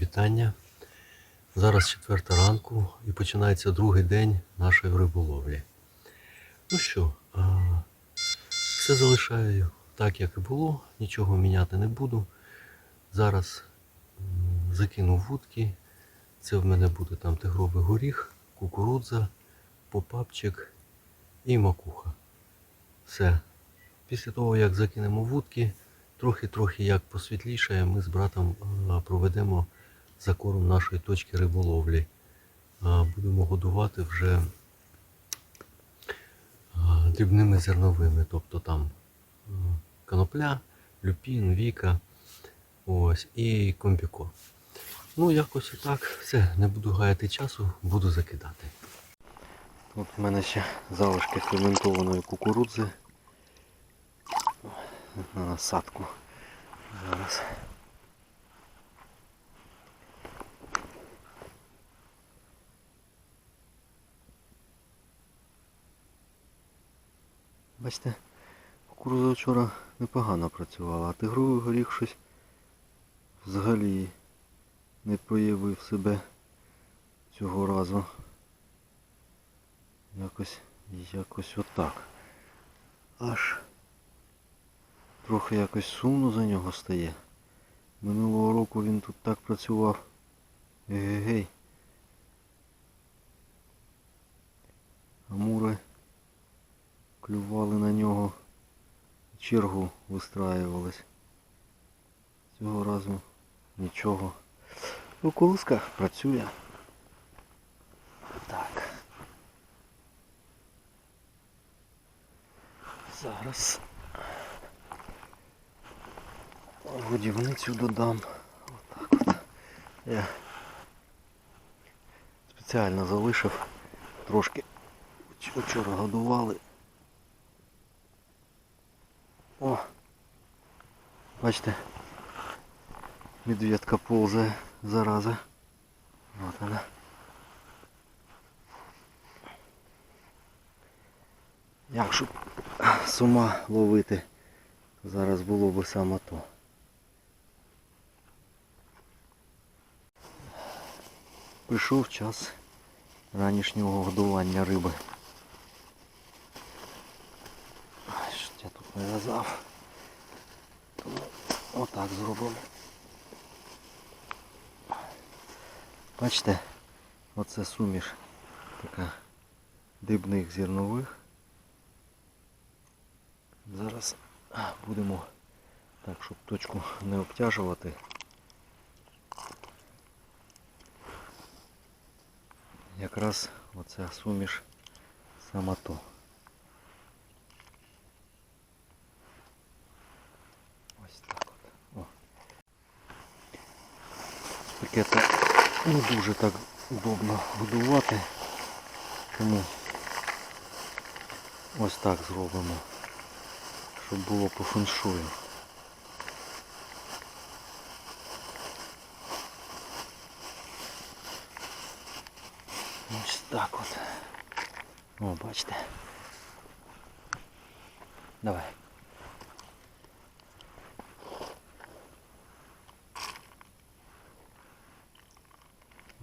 Вітання. Зараз четверта ранку і починається другий день нашої риболовлі. Ну що, все залишаю так, як і було, нічого міняти не буду. Зараз закину вудки. Це в мене буде там тигровий горіх, кукурудза, попапчик і макуха. Все. Після того, як закинемо вудки, трохи-трохи як посвітлішає, ми з братом а, проведемо закорм нашої точки риболовлі. Будемо годувати вже дрібними зерновими, тобто там а, конопля, люпін, віка ось, і комбіко. Ну, якось отак. Все, не буду гаяти часу, буду закидати. От в мене ще залишки ферментованої кукурудзи на насадку. Зараз. Бачите, кукурудза вчора непогано працювала, а тигровий горіх щось взагалі не проявив себе цього разу. Якось, якось отак. Аж трохи якось сумно за нього стає. Минулого року він тут так працював. Егегей. Амури клювали на нього, чергу вистраювались. Цього разу нічого. У колисках працює. Так. Зараз годівницю додам. Отак от. Я спеціально залишив трошки. Вч- Вчора годували. О! Бачите, медведка ползає, зараза. Вот она. Якщо б з ума ловити, зараз було б саме то. Прийшов час ранішнього годування риби. Ай, Що я тут не в'язав. Отак зробимо. Бачите, оце суміш така дрібних зернових. Зараз будемо так, щоб точку не обтяжувати. Якраз оця суміш сама то. Ось так от. О. Пакета не дуже так удобно будувати, тому ось так зробимо, щоб було по феншую. Ось так от. О, бачите. Давай.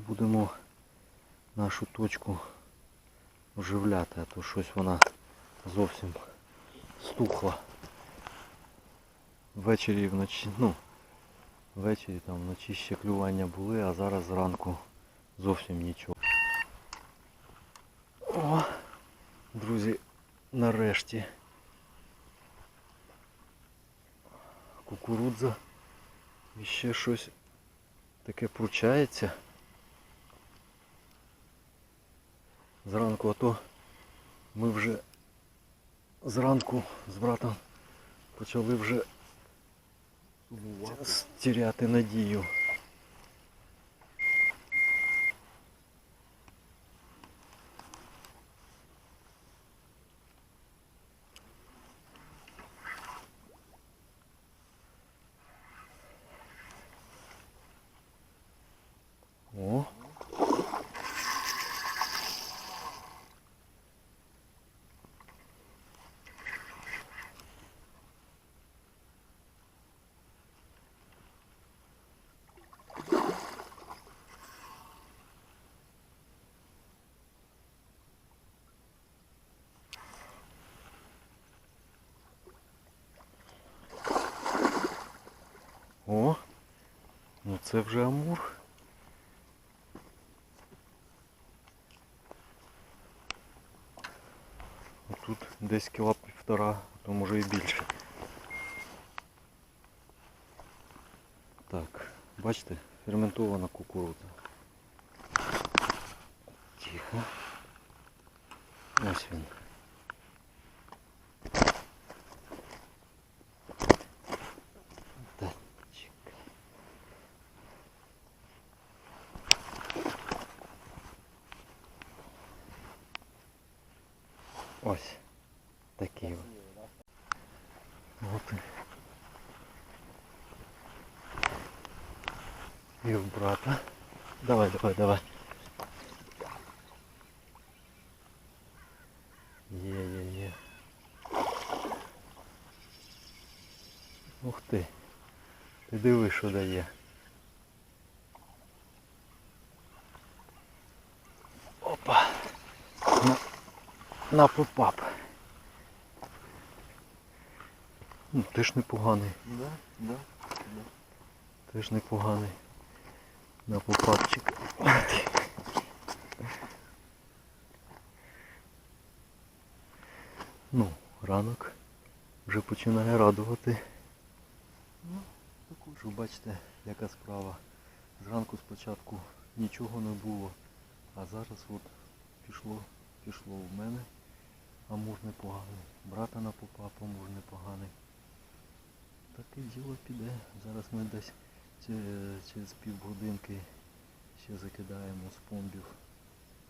Будемо нашу точку оживляти, а то щось вона зовсім стухла. Ввечері і вночі, ну, ввечері там вночі ще клювання були, а зараз зранку зовсім нічого. О, друзі, нарешті. Кукурудза і ще щось таке пручається. Зранку, а то ми вже зранку з братом почали вже стіряти надію. О. Оце вже амур. Тут десь кіла півтора, а то може і більше. Так, бачите, ферментована кукурудза. Тихо. Ось він. Ось такий. от. І в брата. Давай, давай, давай. Є, є, є. Ух ти. Ти диви, що дає. Опа. На, попап. Ну, теж непоганий. Да, да. Теж непоганий. На попапчик. Ну, ранок вже починає радувати. Ну, також бачите, яка справа. Зранку спочатку нічого не було, а зараз от пішло, пішло в мене. Амур непоганий. Брата на попап амур непоганий. Таке діло піде. Зараз ми десь чи- через півгодинки ще закидаємо з помбів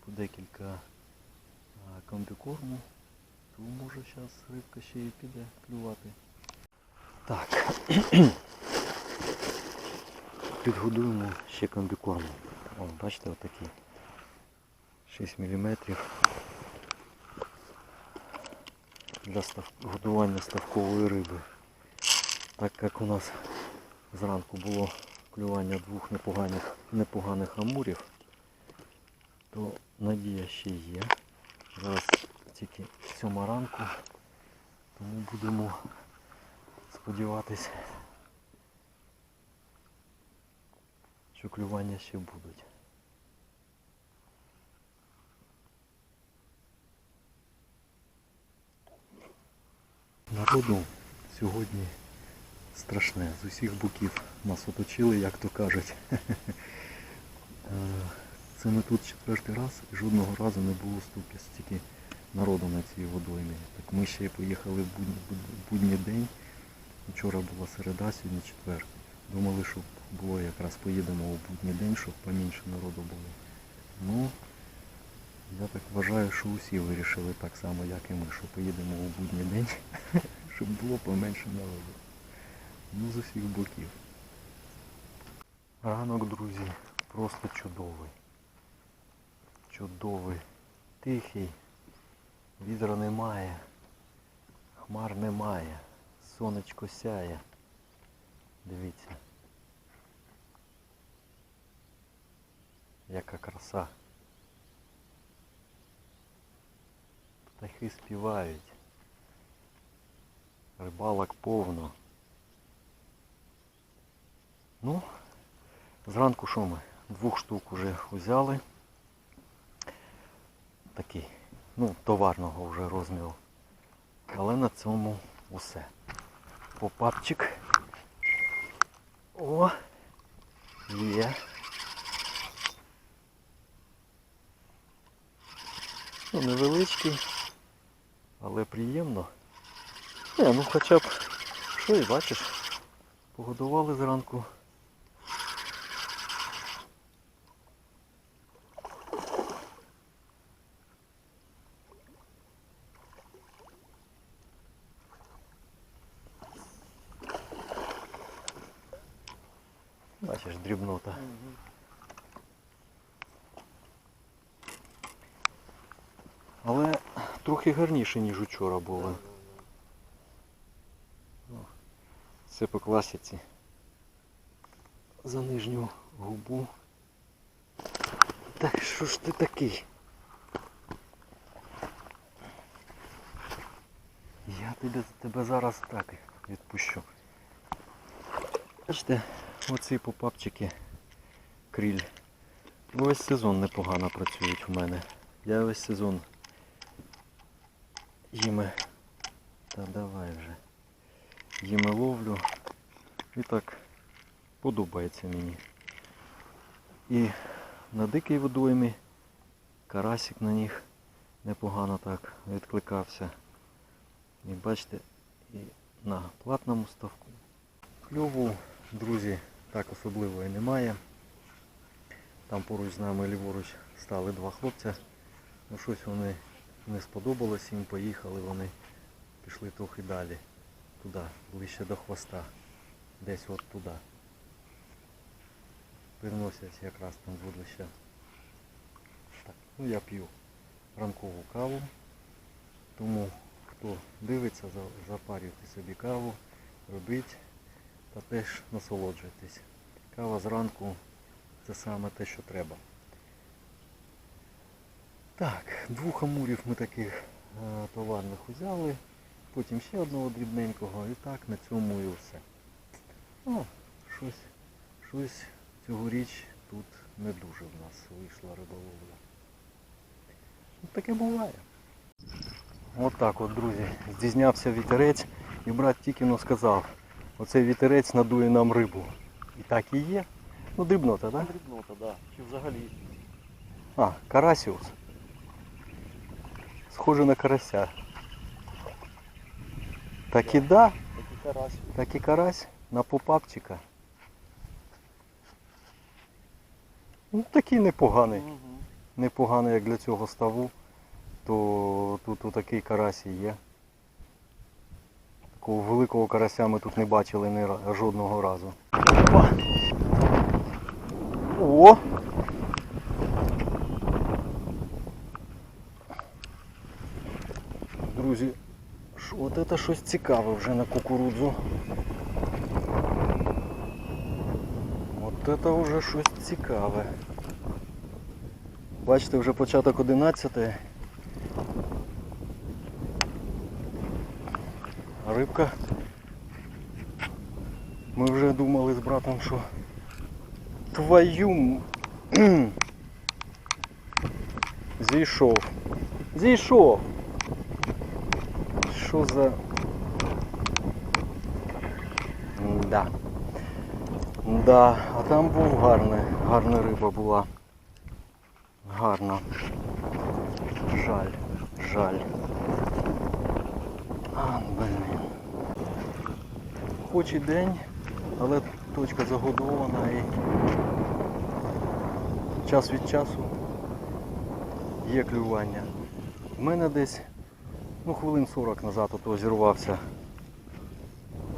по декілька комбікорму, то може зараз рибка ще і піде клювати. Так. Підгодуємо ще комбікорму. О, бачите, отакі. 6 мм для годування ставкової риби. Так як у нас зранку було клювання двох непоганих, непоганих амурів, то надія ще є. Зараз тільки сьома ранку, тому будемо сподіватись, що клювання ще будуть. Народу сьогодні страшне. З усіх боків нас оточили, як то кажуть. Це ми тут четвертий раз і жодного разу не було стільки, стільки народу на цій водоймі. Так ми ще поїхали в будній, день. Вчора була середа, сьогодні четвер. Думали, щоб було якраз поїдемо у будній день, щоб поменше народу було. Ну, я так вважаю, що усі вирішили так само, як і ми, що поїдемо у будній день, щоб було поменше народу. Ну, з усіх боків. Ранок, друзі, просто чудовий. Чудовий. Тихий. Вітра немає. Хмар немає. Сонечко сяє. Дивіться. Яка краса. Птахи співають. Рибалок повно. Ну, зранку що ми? Двох штук вже взяли. Такий, ну, товарного вже розміру. Але на цьому усе. Попапчик. О! Є. Ну, невеличкий, але приємно. Не, ну хоча б, що і бачиш, погодували зранку. Бачиш, дрібнота. Але трохи гарніше, ніж учора було. Це по класиці. За нижню губу. Так що ж ти такий? Я тебе, тебе зараз так відпущу. Бачите, оці попапчики кріль. Весь сезон непогано працюють в мене. Я весь сезон їми. Та давай вже. Їми ловлю. І так подобається мені. І на дикій водоймі карасик на них непогано так відкликався. І бачите, і на платному ставку. Кльову, друзі, так особливо і немає. Там поруч з нами ліворуч стали два хлопця. Ну щось вони не сподобалось їм, поїхали вони, пішли трохи далі, туди, ближче до хвоста. Десь от туди. Переносять якраз там вудлища. Так, ну я п'ю ранкову каву. Тому хто дивиться, запарюйте собі каву, робіть та теж насолоджуйтесь. Кава зранку це саме те, що треба. Так, двох амурів ми таких е, товарних взяли, потім ще одного дрібненького і так на цьому і все. О, щось, щось цьогоріч тут не дуже в нас вийшла риболовля. Таке буває. От так от, друзі, здійснявся вітерець і брат тільки сказав, оцей вітерець надує нам рибу. І так і є. Ну дрібнота, так? Дрібнота, да. Чи взагалі. А, карасіус. Схоже на карася. Так і да, так і карась на попапчика. Ну такий непоганий. Непоганий як для цього ставу, то тут отакий карась і є. Такого великого карася ми тут не бачили ні жодного разу. О! Друзі, от це щось цікаве вже на кукурудзу. От це вже щось цікаве. Бачите, вже початок 11. Рибка. Ми вже думали з братом, що твою зійшов. Зійшов. Що за... Да. Да, а там був гарний, гарна риба була. Гарно. Жаль, жаль. А, блін. Хоч і день, але точка загодована і час від часу є клювання. В мене десь ну, хвилин 40 назад от озірвався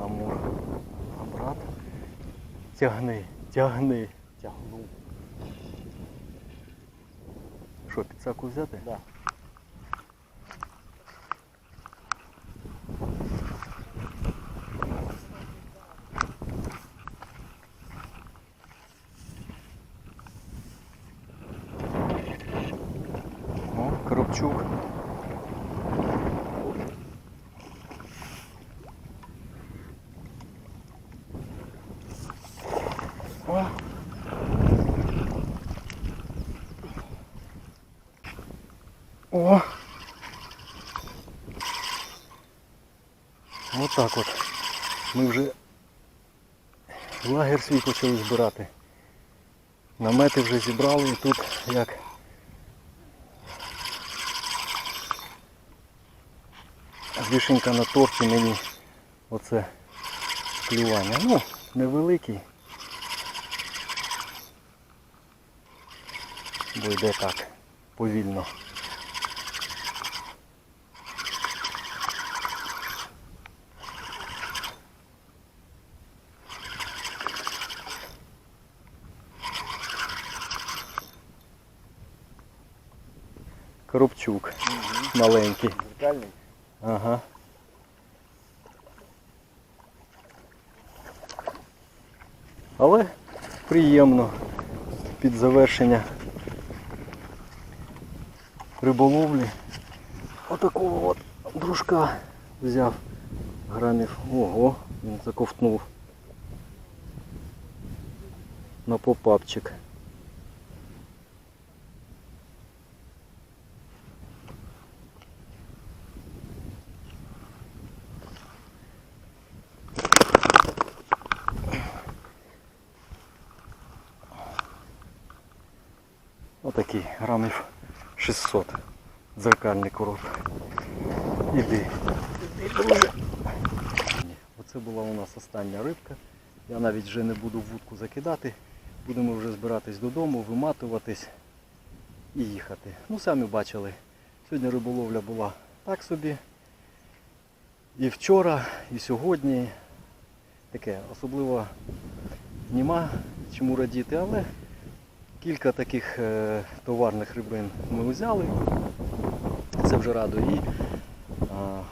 амур. А брат тягни, тягни, тягнув. Що, підсаку взяти? Да. О, Коробчук. О. О. От так от. Ми вже лагер свій почали збирати. Намети вже зібрали і тут як вишенька на торті мені оце клювання. Ну, невеликий. Бо йде так, повільно. Коробчук маленький. Вертальний. Ага. Але приємно під завершення риболовлі. Отакого от дружка взяв грамів. Ого, він заковтнув на попапчик. Отакий грамів 600. Дзеркальний короб. Іди. Оце була у нас остання рибка. Я навіть вже не буду вудку закидати. Будемо вже збиратись додому, виматуватись і їхати. Ну, самі бачили. Сьогодні риболовля була так собі. І вчора, і сьогодні. Таке особливо нема чому радіти, але кілька таких е, товарних рибин ми взяли. Це вже радує. І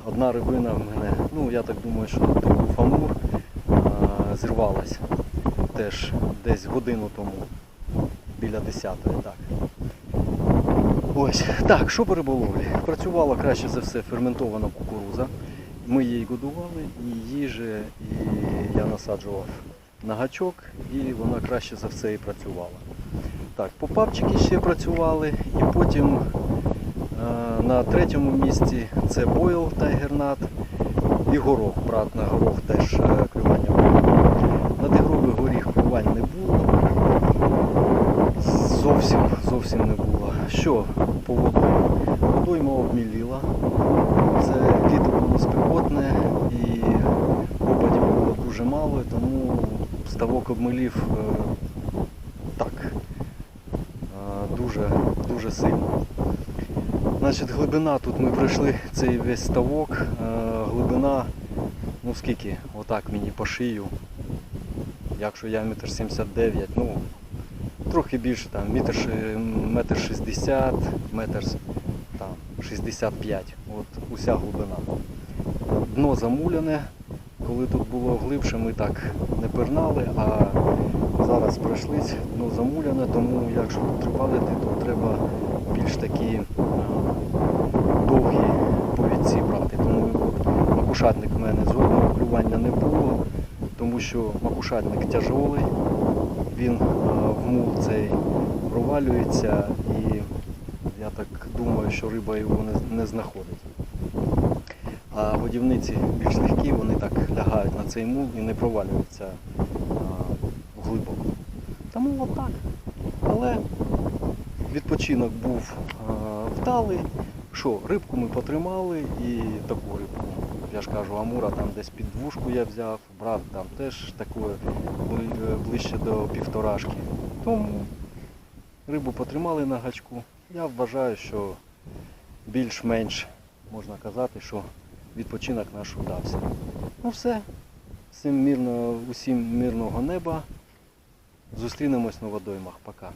одна рибина в мене, ну я так думаю, що це був амур, а, зірвалась теж десь годину тому, біля 10-ї. Так. Ось, так, що по риболовлі? Працювала краще за все ферментована кукуруза. Ми її годували, і їжі, і я насаджував на гачок, і вона краще за все і працювала. Так, попапчики ще працювали, і потім е, на третьому місці це бойл тайгернат і горох. Брат на горох теж е, клювання було. На тигровий горіх клювань не було. Зовсім, зовсім не було. Що по водоймі? Водойма обміліла. Це літо було спекотне і опадів було дуже мало, тому ставок обмилів е, дуже сильно. Значить, глибина тут ми пройшли цей весь ставок. е, Глибина, ну скільки, отак мені по шию. Якщо я метр сімдесят дев'ять, ну трохи більше, там метр, метр шістдесят, метр с- там, 65. От уся глибина. Дно замуляне. Коли тут було глибше, ми так не пирнали, а зараз пройшлись, дно замуляне, тому якщо тут то треба більш такі е, довгі повідці брати. Тому макушатник в мене жодного клювання не було, тому що макушатник тяжолий, він е, в мул цей провалюється і я так думаю, що риба його не знаходить. А годівниці більш легкі, вони так лягають на цей мул і не провалюються глибоко. Тому отак. Але відпочинок був вдалий. Що, рибку ми потримали і таку рибку. Я ж кажу, амура там десь під двушку я взяв, брат там теж такою бли- ближче до півторашки. Тому рибу потримали на гачку. Я вважаю, що більш-менш можна казати, що відпочинок наш удався. Ну все. Всім мирно, усім мирного неба. Зустрінемось на водоймах. Пока.